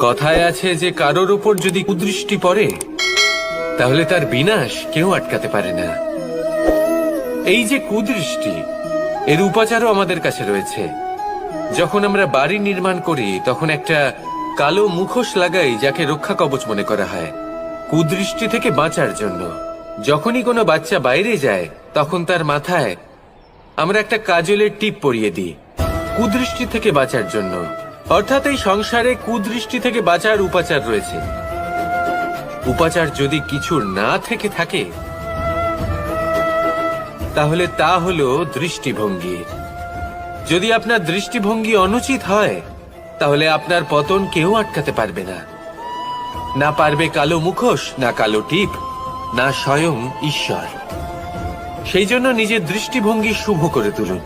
কথায় আছে যে কারোর ওপর যদি কুদৃষ্টি পড়ে, তাহলে তার বিনাশ কেউ আটকাতে পারে না। এই যে কুদৃষ্টি, এর উপাচারও আমাদের কাছে রয়েছে। যখন আমরা বাড়ি নির্মাণ করি, তখন একটা কালো মুখোশ লাগাই যাকে রক্ষা কবচ মনে করা হয়। কুদৃষ্টি থেকে বাঁচার জন্য। যখনই কোনো বাচ্চা বাইরে যায়, তখন তার মাথায় আমরা একটা কাজলের টিপ পরিয়ে দিই। কুদৃষ্টি থেকে বাঁচার জন্য। অর্থাৎ এই সংসারে কুদৃষ্টি থেকে বাঁচার উপাচার রয়েছে। উপাচার যদি কিছুর না থেকে থাকে, তাহলে তা হলো দৃষ্টিভঙ্গি। যদি আপনার দৃষ্টিভঙ্গি অনুচিত হয়, তাহলে আপনার পতন কেউ আটকাতে পারবে না। না পারবে কালো মুখোশ, না কালো টিপ, না স্বয়ং ঈশ্বর। সেই জন্য নিজের দৃষ্টিভঙ্গি শুভ করে তুলুন।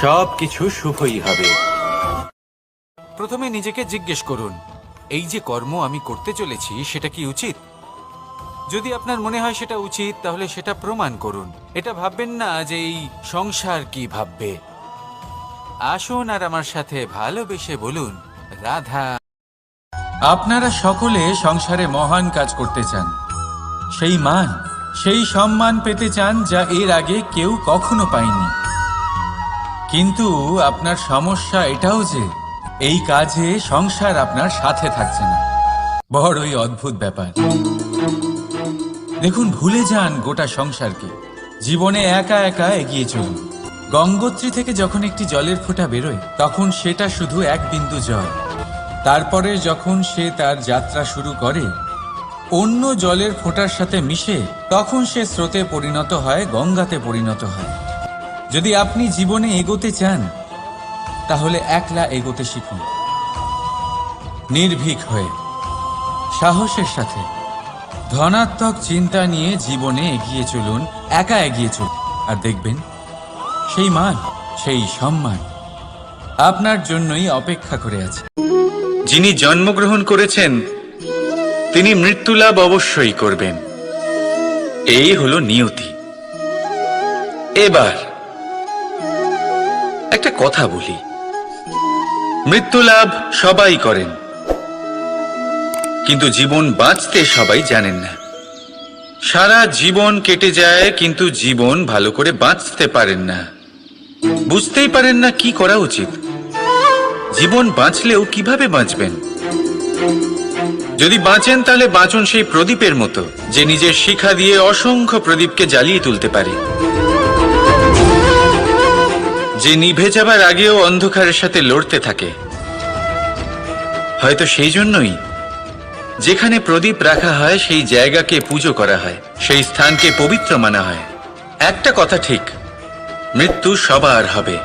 সব কিছু শুভই হবে। প্রথমে নিজেকে জিজ্ঞেস করুন, এই যে কর্ম আমি করতে চলেছি, সেটা কি উচিত? যদি আপনার মনে হয় সেটা উচিত, তাহলে সেটা প্রমাণ করুন। এটা ভাববেন না যে এই সংসার কি ভাববে। আসুন আর আমার সাথে ভালোবেসে বলুন, রাধা আপনারা সকলে সংসারে মহান কাজ করতে চান। সেই মান, সেই সম্মান পেতে চান যা এর আগে কেউ কখনো পায়নি। কিন্তু আপনার সমস্যা এটাও যে এই কাজে সংসার আপনার সাথে থাকছে না। বড়ই অদ্ভুত ব্যাপার। দেখুন, ভুলে যান গোটা সংসারকে। জীবনে একা একা এগিয়ে চলুন। গঙ্গোত্রী থেকে যখন একটি জলের ফোঁটা বেরোয়, তখন সেটা শুধু এক বিন্দু জল। তারপরে যখন সে তার যাত্রা শুরু করে, অন্য জলের ফোঁটার সাথে মিশে, তখন সে স্রোতে পরিণত হয়, গঙ্গাতে পরিণত হয়। যদি আপনি জীবনে এগোতে চান তাহলে একলা এগোতে শিখুন। নির্ভীক হয়ে, সাহসের সাথে, ধনাত্মক চিন্তা নিয়ে জীবনে এগিয়ে চলুন, একা এগিয়ে চলুন। আর দেখবেন, সেই মান, সেই সম্মান আপনার জন্যই অপেক্ষা করে আছে। যিনি জন্মগ্রহণ করেছেন, তিনি মৃত্যুলাভ অবশ্যই করবেন। এই হলো নিয়তি। এবার, একটা কথা বলি। মৃত্যুলাভ সবাই করেন। কিন্তু জীবন বাঁচতে সবাই জানেন না। সারা জীবন কেটে যায়, কিন্তু জীবন ভালো করে বাঁচতে পারেন না। বুঝতেই পারেন না কি করা উচিত। জীবন বাঁচলেও কীভাবে বাঁচবেন? যদি বাঁচেন, তাহলে বাঁচুন সেই প্রদীপের মতো, যে নিজের শিখা দিয়ে অসংখ্য প্রদীপকে জ্বালিয়ে তুলতে পারে। যে নিভে যাবার আগেও অন্ধকারের সাথে লড়তে থাকে। হয়তো সেই জন্যই যেখানে প্রদীপ রাখা হয়, সেই জায়গাকে পুজো করা হয়, সেই স্থানকে পবিত্র মানা হয়। একটা কথা ঠিক, মৃত্যু সবার হবে।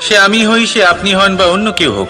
সে আমি হই, সে আপনি হন বা অন্য কেউ হোক।